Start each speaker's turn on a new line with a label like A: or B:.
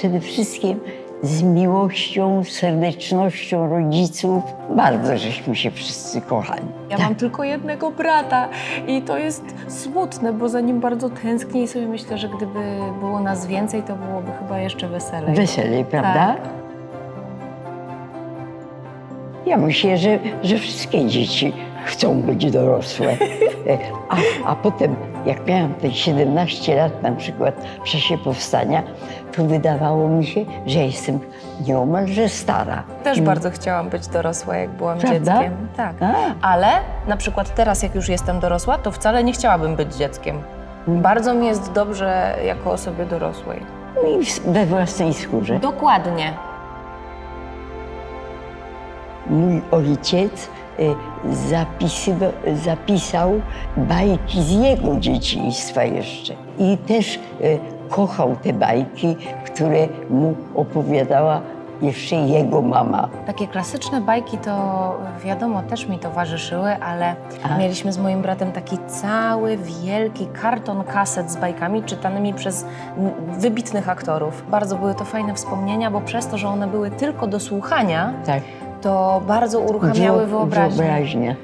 A: przede wszystkim z miłością, serdecznością rodziców. Bardzo żeśmy się wszyscy kochali.
B: Ja mam tylko jednego brata i to jest smutne, bo za nim bardzo tęsknię i sobie myślę, że gdyby było nas więcej, to byłoby chyba jeszcze weselej.
A: Weselej, prawda?
B: Tak.
A: Ja myślę, że, że wszystkie dzieci chcą być dorosłe. A, a potem, jak miałam te 17 lat na przykład w czasie powstania, to wydawało mi się, że jestem nieomalże stara.
B: Też bardzo chciałam być dorosła, jak byłam
A: Mm. Prawda?
B: dzieckiem. Tak.
A: A.
B: Ale na przykład teraz, jak już jestem dorosła, to wcale nie chciałabym być dzieckiem.
A: Mm.
B: Bardzo mi jest dobrze jako osobie dorosłej.
A: No i we własnej skórze.
B: Dokładnie.
A: Mój ojciec zapisywa, zapisał bajki z jego dzieciństwa jeszcze. I też y, kochał te bajki, które mu opowiadała jeszcze jego mama.
B: Takie klasyczne bajki to wiadomo też mi towarzyszyły, ale
A: A.
B: mieliśmy z moim bratem taki cały wielki karton kaset z bajkami czytanymi przez wybitnych aktorów. Bardzo były to fajne wspomnienia, bo przez to, że one były tylko do słuchania,
A: Tak.
B: To bardzo uruchamiały
A: Wyo-
B: wyobraźnię.
A: wyobraźnię.